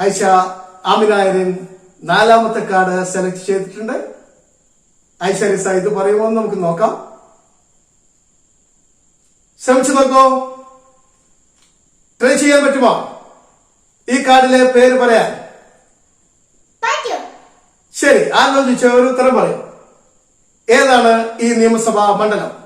ഐഷ ആമിനായരൻ നാലാമത്തെ card select ചെയ്തിട്ടുണ്ട്. ഐഷ റിസ ഇത് പറയുമോ എന്ന് നമുക്ക് നോക്കാം. ശ്രമിച്ചു നോക്കൂ. ട്രൈ ചെയ്യാൻ പറ്റുമോ? ഈ കാർഡിലെ പേര് പറയാൻ. ശരി ആലോചിച്ച് ഒരു ഉത്തരം പറയും. ഏതാണ് ഈ നിയമസഭാ മണ്ഡലം?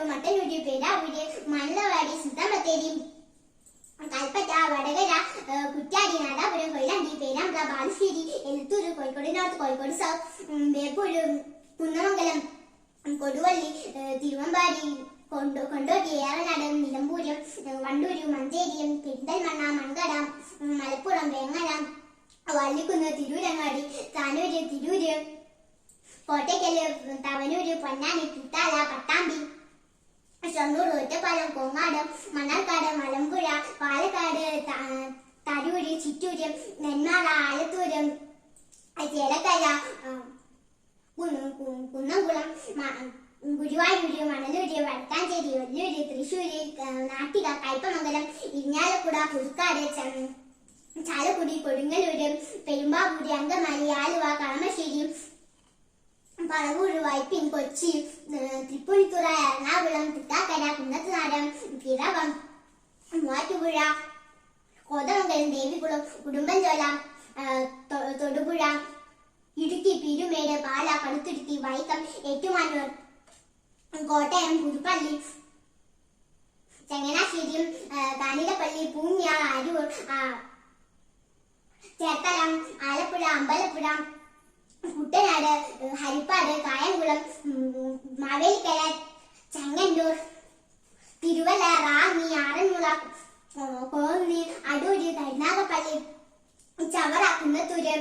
തലശ്ശേരി കൂത്തുറമ്പ് മട്ടന്നൂര് പേരാവൂര് മണ്ണവാടി സുത്തമത്തേരി കൽപ്പറ്റ വടകര കുറ്റാടി നാടാപുരം കൊയിലാണ്ടി പേരാമ്പ്ര ബാലുശ്ശേരി എലത്തൂർ കോഴിക്കോട് നോർത്ത് കോഴിക്കോട് സൗത്ത് വേപ്പൂർ കുന്നമംഗലം കൊടുവള്ളി തിരുവമ്പാടി കൊണ്ടോ കൊണ്ടോട്ടി ഏറനാട് നിലമ്പൂര് വണ്ടൂര് മഞ്ചേരി പെരിന്തൽമണ്ണ മൺകട ഉം, മലപ്പുറം വേങ്ങര വള്ളിക്കുന്ന് തിരൂരങ്ങാടി താനൂര് തിരൂര് കോട്ടയ്ക്കൽ തവനൂര് പൊന്നാനി പുത്താല പട്ടാമ്പി ഷൊർണൂർ ഒറ്റപ്പാലം കോങ്ങാട് മണ്ണാർക്കാട് മലമ്പുഴ പാലക്കാട് തരൂര് ചിറ്റൂര് നെന്മാറ ആലത്തൂര് ചേലക്കര കുന്നംകുളം ഗുരുവായൂര് മണലൂര് വടക്കാഞ്ചേരി വല്ലൂര് തൃശ്ശൂര് നാട്ടിക കയ്പമംഗലം ഇരിഞ്ഞാലക്കുട പുതുക്കാട് ചാലക്കുടി കൊടുങ്ങല്ലൂര് പെരുമ്പാവൂര് അങ്കമാലി ആലുവ കളമശ്ശേരി പറവൂര് വൈപ്പിൻ കൊച്ചി തൃപ്പൂണിത്തുറ എറണാകുളം തൃക്കാക്കര കുന്നത്തുനാടം പിറവം മൂവാറ്റുപുഴ കോതമംഗലം ദേവികുളം ഉടുമ്പൻചോല തൊടുപുഴ ഇടുക്കി പിരുമേട് പാല കടുത്തുരുത്തി വൈക്കം ഏറ്റുമാനൂർ കോട്ടയം പുതുപ്പള്ളി ചങ്ങനാശ്ശേരി കാനിലപ്പള്ളി പൂഞ്ഞ അരൂർ ചേർത്തല ആലപ്പുഴ അമ്പലപ്പുഴ കുട്ടനാട് ഹരിപ്പാട് കായംകുളം മാവേലിക്കര ചെങ്ങന്നൂർ തിരുവല്ല റാന്നി ആറന്മുള കോന്നി അടൂര് കരുനാഗപ്പള്ളി ചവറ കുന്നത്തൂര്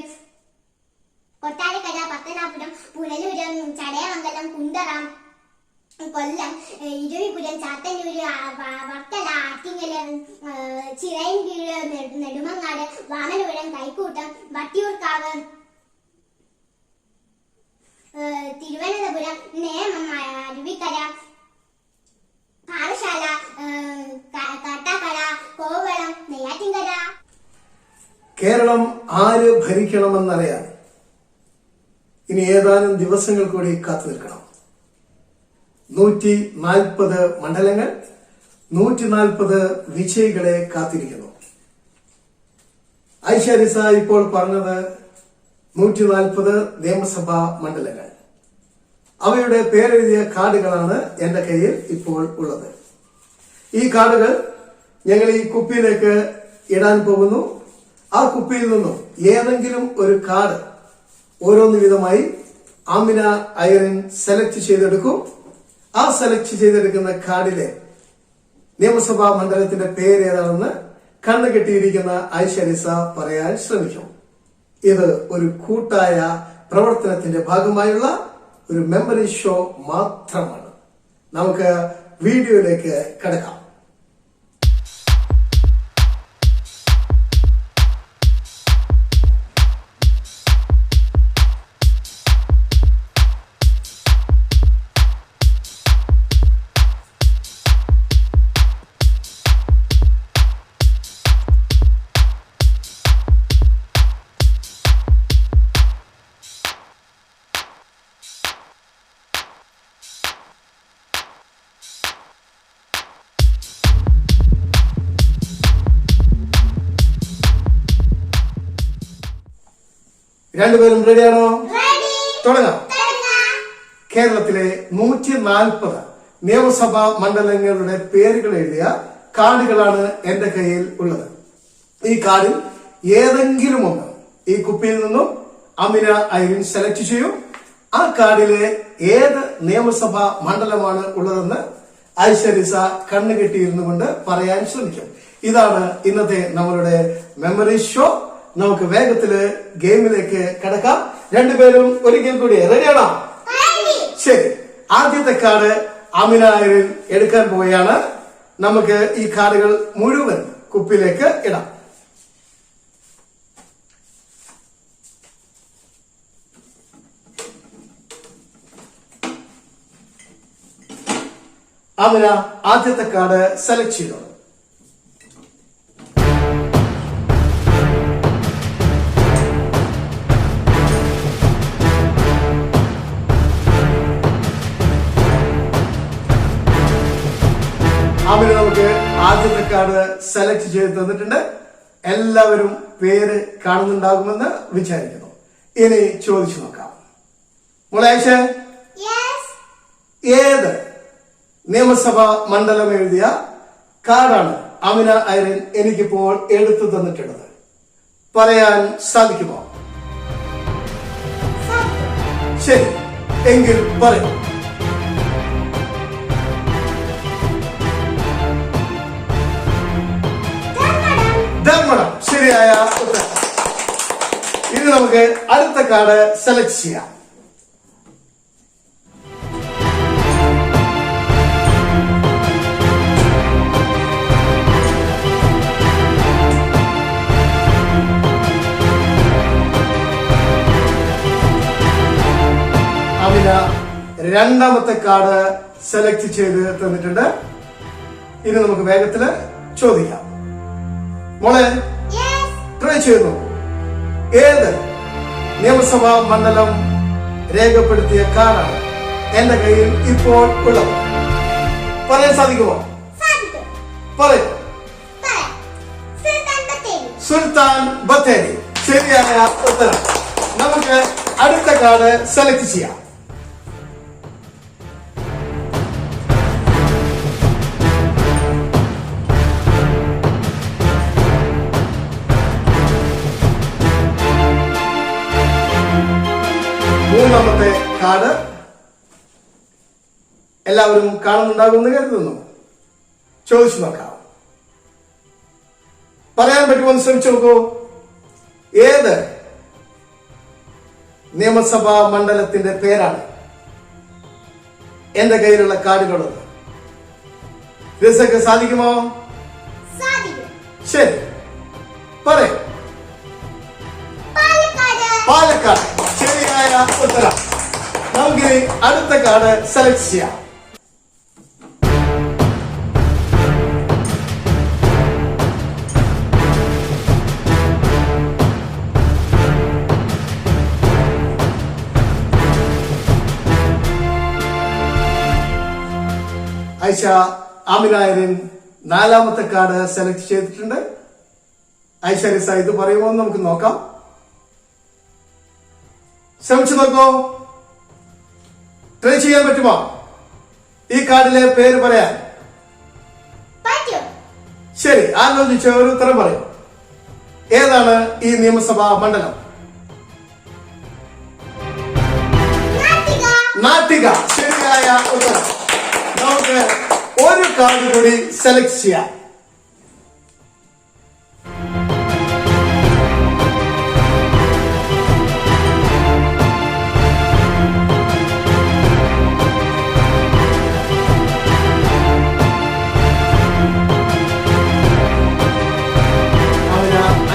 കൊട്ടാരക്കര പത്തനാപുരം പുനലൂര് ചടയമംഗലം കുണ്ടറ കൊല്ലം ഇരുവിപുരം ചാത്തന്നൂര് വർക്കല ആറ്റിങ്ങൽ ചിറയൻകീഴ് നെടുമങ്ങാട് വാമനപുരം കൈക്കൂട്ടം വട്ടിയൂർക്കാവ് തിരുവനന്തപുരം നേമം അരുവിക്കര പാറശാല കാട്ടാക്കട കോവളം നെയ്യാറ്റിൻകര. കേരളം ആര് ഭരിക്കണമെന്നറിയാൻ ഇനി ഏതാനും ദിവസങ്ങൾ കൂടി കാത്തു നിൽക്കണം. നൂറ്റി നാൽപ്പത് മണ്ഡലങ്ങൾ നൂറ്റി നാൽപ്പത് വിജയികളെ കാത്തിരിക്കുന്നു. ഐശ്വര്യസ ഇപ്പോൾ പറഞ്ഞത് നൂറ്റി നാൽപ്പത് നിയമസഭാ മണ്ഡലങ്ങൾ. അവയുടെ പേരെഴുതിയ കാർഡുകളാണ് എന്റെ കയ്യിൽ ഇപ്പോൾ ഉള്ളത്. ഈ കാർഡുകൾ ഞങ്ങൾ ഈ കുപ്പിയിലേക്ക് ഇടാൻ പോകുന്നു. ആ കുപ്പിയിൽ നിന്നും ഏതെങ്കിലും ഒരു കാർഡ് ഓരോന്ന് വിധമായി ആമിന അയറിൻ സെലക്ട് ചെയ്തെടുക്കും. ആ സെലക്ട് ചെയ്തെടുക്കുന്ന കാർഡിലെ നിയമസഭാ മണ്ഡലത്തിന്റെ പേര് ഏതാണെന്ന് കണ്ണു കെട്ടിയിരിക്കുന്ന ഐശ്വര്യസ പറയാൻ ശ്രമിക്കും. ഇത് ഒരു കൂട്ടായ പ്രവർത്തനത്തിന്റെ ഭാഗമായുള്ള ഒരു മെമ്മറി ഷോ മാത്രമാണ്. നമുക്ക് വീഡിയോയിലേക്ക് കിടക്കാം. രണ്ടുപേരും റെഡിയാണോ റെഡി തുടങ്ങാം. തുടങ്ങാം. കേരളത്തിലെ നൂറ്റി നാൽപ്പത് നിയമസഭാ മണ്ഡലങ്ങളുടെ പേരുകൾ എഴുതിയ കാർഡുകളാണ് എന്റെ കയ്യിൽ ഉള്ളത്. ഈ കാർഡിൽ ഏതെങ്കിലും ഒന്ന് ഈ കുപ്പിയിൽ നിന്നും അമിന ഐറിൻ സെലക്ട് ചെയ്യും. ആ കാർഡിലെ ഏത് നിയമസഭാ മണ്ഡലമാണ് ഉള്ളതെന്ന് ഐശ്വര്യസ കണ്ണുകെട്ടിയിരുന്നു കൊണ്ട് പറയാൻ ശ്രമിക്കും. ഇതാണ് ഇന്നത്തെ നമ്മളുടെ മെമ്മറി ഷോ നമുക്ക് വേഗത്തിൽ ഗെയിമിലേക്ക് കിടക്കാം. രണ്ടുപേരും ഒരിക്കൽ കൂടി. റെഡിയാണോ ശരി. ആദ്യത്തെ കാർഡ് അമിന എടുക്കാൻ പോവുകയാണ്. നമുക്ക് ഈ കാർഡുകൾ മുഴുവൻ കുപ്പിയിലേക്ക് ഇടാം. അമിന ആദ്യത്തെ കാർഡ് സെലക്ട് ചെയ്തോളൂ സെലക്ട് ചെയ്ത് തന്നിട്ടുണ്ട്. എല്ലാവരും പേര് കാണുന്നുണ്ടാകുമെന്ന് വിചാരിക്കുന്നു. ഇനി ചോദിച്ചു നോക്കാം. യെസ് ഏത് നിയമസഭാ മണ്ഡലം എഴുതിയ കാർഡാണ് അമിന അയരൻ എനിക്കിപ്പോൾ എടുത്തു തന്നിട്ടുള്ളത്? പറയാൻ സാധിക്കുമോ? ശരി എങ്കിൽ പറയൂ. ഉത്തരം ഇനി നമുക്ക് അടുത്ത കാർഡ് സെലക്ട് ചെയ്യാം. രണ്ടാമത്തെ കാർഡ് സെലക്ട് ചെയ്ത് തന്നിട്ടുണ്ട്. ഇനി നമുക്ക് വേഗത്തിൽ ചോദിക്കാം. മോളെ ട്രൈ ചെയ്യുന്നു. ഏത് നിയമസഭാ മണ്ഡലം രേഖപ്പെടുത്തിയ കാറാണ് എന്റെ കയ്യിൽ ഇപ്പോൾ ഉള്ളത്? പറയാൻ സാധിക്കുമോ? സാധിക്കും. പറയൂ. പറയാം സുൽത്താൻ ബത്തേരി സുൽത്താൻ ബത്തേരി. ശരിയായ ഉത്തരം. നമുക്ക് അടുത്ത കാർഡ് സെലക്ട് ചെയ്യാം. എല്ലാവരും കാണുന്നുണ്ടാകുമെന്ന് കരുതുന്നു. ചോദിച്ചു നോക്കാം. പറയാൻ പറ്റുമെന്ന് ശ്രമിച്ചു നോക്കൂ. ഏത് നിയമസഭാ മണ്ഡലത്തിന്റെ പേരാണ് എന്റെ കയ്യിലുള്ള കാർഡുകളത് രസക്ക് സാധിക്കുമോ? സാധിക്കും ശരി. പറയും. പാലക്കാട്. ശരിയായ ഉത്തരം. നമുക്കിനി അടുത്ത കാർഡ് സെലക്ട് ചെയ്യാം. ഐഷ ആമിനായരൻ നാലാമത്തെ കാർഡ് സെലക്ട് ചെയ്തിട്ടുണ്ട്. റിസ ഇത് പറയുമോ എന്ന് നമുക്ക് നോക്കാം. ശ്രമിച്ചു നോക്കൂ. ട്രൈ ചെയ്യാൻ പറ്റുമോ? ഈ കാർഡിലെ പേര് പറയാൻ. ശരി ആലോചിച്ച ഒരു ഉത്തരം പറയും. ഏതാണ് ഈ നിയമസഭാ മണ്ഡലം? നാട്ടിക ശരിയായ ഉത്തരം. നമുക്ക് ഒരു കാർഡ് കൂടി സെലക്ട് ചെയ്യാം.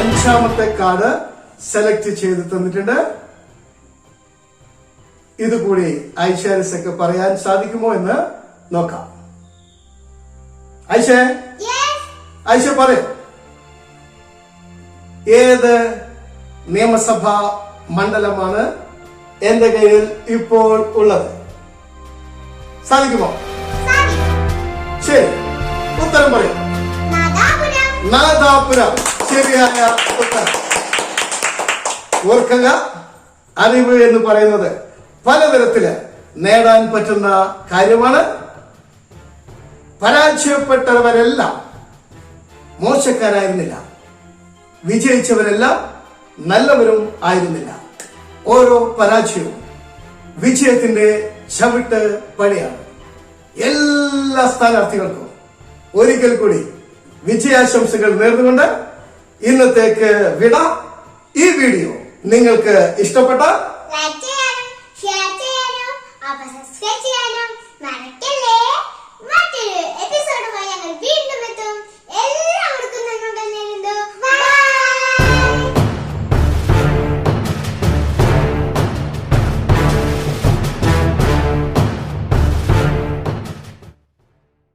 അഞ്ചാമത്തെ കാർഡ് സെലക്ട് ചെയ്ത് തന്നിട്ടുണ്ട്. ഇതുകൂടി ഐശ്വര്യസൊക്കെ പറയാൻ സാധിക്കുമോ എന്ന് നോക്കാം. ഐഷ ഐഷ പറയും. ഏത് നിയമസഭാ മണ്ഡലമാണ് എന്റെ കയ്യിൽ ഇപ്പോൾ ഉള്ളത്? സാധിക്കുമോ? സാധിക്കും ശരി. ഉത്തരം പറയും. നാദാപുരം. ശരിയായ ഉത്തരം. ഓർക്കുക അറിവ് എന്ന് പറയുന്നത് പലതരത്തിൽ നേടാൻ പറ്റുന്ന കാര്യമാണ്. പരാജയപ്പെട്ടവരെല്ലാം മോശക്കാരായിരുന്നില്ല. വിജയിച്ചവരെല്ലാം നല്ലവരും ആയിരുന്നില്ല. ഓരോ പരാജയവും വിജയത്തിന്റെ ചവിട്ട് പണിയാണ് എല്ലാ സ്ഥാനാർത്ഥികൾക്കും ഒരിക്കൽ കൂടി വിജയാശംസകൾ നേർന്നുകൊണ്ട് ഇന്നത്തേക്ക് വിട. ഈ വീഡിയോ നിങ്ങൾക്ക് ഇഷ്ടപ്പെട്ട ലൈക്ക് ഷെയർ